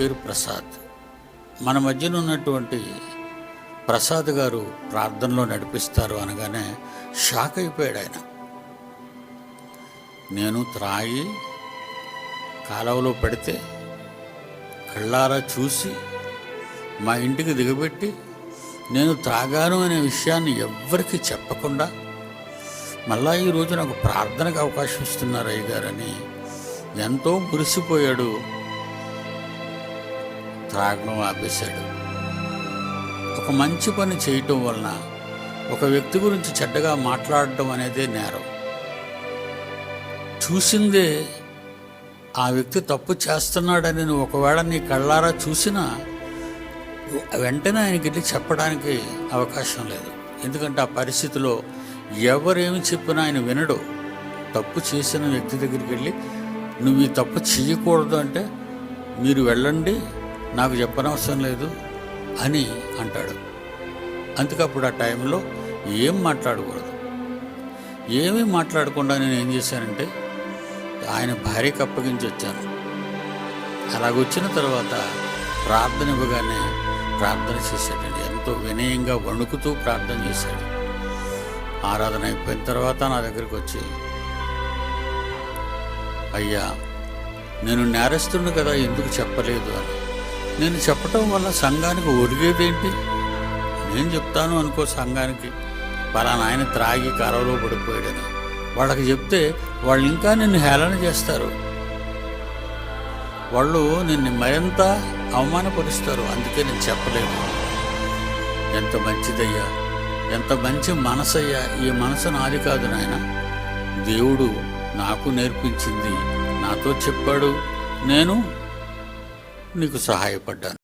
పేరు ప్రసాద్. మన మధ్యన ఉన్నటువంటి ప్రసాద్ గారు ప్రార్థనలో నడిపిస్తారు అనగానే షాక్ అయిపోయాడు ఆయన. నేను త్రాగి కాలువలో పెడితే కళ్ళారా చూసి మా ఇంటికి దిగబెట్టి నేను త్రాగాను అనే విషయాన్ని ఎవ్వరికీ చెప్పకుండా మళ్ళా ఈరోజు నాకు ప్రార్థనకు అవకాశం ఇస్తున్నారు అయ్యగారని ఎంతో మురిసిపోయాడు త్రాగడం ఆపేశాడు. ఒక మంచి పని చేయటం వలన ఒక వ్యక్తి గురించి చెడ్డగా మాట్లాడడం అనేదే నేరం. చూసిందే ఆ వ్యక్తి తప్పు చేస్తున్నాడని నువ్వు ఒకవేళ నీ కళ్ళారా చూసినా వెంటనే ఆయనకి వెళ్ళి చెప్పడానికి అవకాశం లేదు. ఎందుకంటే ఆ పరిస్థితిలో ఎవరేమి చెప్పినా ఆయన వినడు. తప్పు చేసిన వ్యక్తి దగ్గరికి వెళ్ళి నువ్వు ఈ తప్పు చేయకూడదు అంటే మీరు వెళ్ళండి నాకు చెప్పనవసరం లేదు అని అంటాడు. అందుకప్పుడు ఆ టైంలో ఏం మాట్లాడకూడదు. ఏమీ మాట్లాడకుండా నేను ఏం చేశానంటే ఆయన భార్యకి అప్పగించి వచ్చాను. అలాగొచ్చిన తర్వాత ప్రార్థన ఇవ్వగానే ప్రార్థన చేశాడండి. ఎంతో వినయంగా వణుకుతూ ప్రార్థన చేశాడు. ఆరాధన అయిపోయిన తర్వాత నా దగ్గరికి వచ్చి అయ్యా నేను నేరస్తుడిని కదా ఎందుకు చెప్పలేదు? అని. నేను చెప్పటం వల్ల సంఘానికి ఒరిగేదేంటి? నేను చెప్తాను అనుకో సంఘానికి. పలానా ఆయన త్రాగి కరవలో పడిపోయాడని. వాళ్ళకి చెప్తే వాళ్ళు ఇంకా నిన్ను హేళన చేస్తారు. వాళ్ళు నిన్ను మరింత అవమానపరుస్తారు. అందుకే నేను చెప్పలేదు. ఎంత మంచిదయ్యా. ఎంత మంచి మనసయ్యా. ఈ మనసు నాది కాదు నాయన. దేవుడు నాకు నేర్పించింది. నాతో చెప్పాడు. నేను నీకు సహాయపడ్డాను.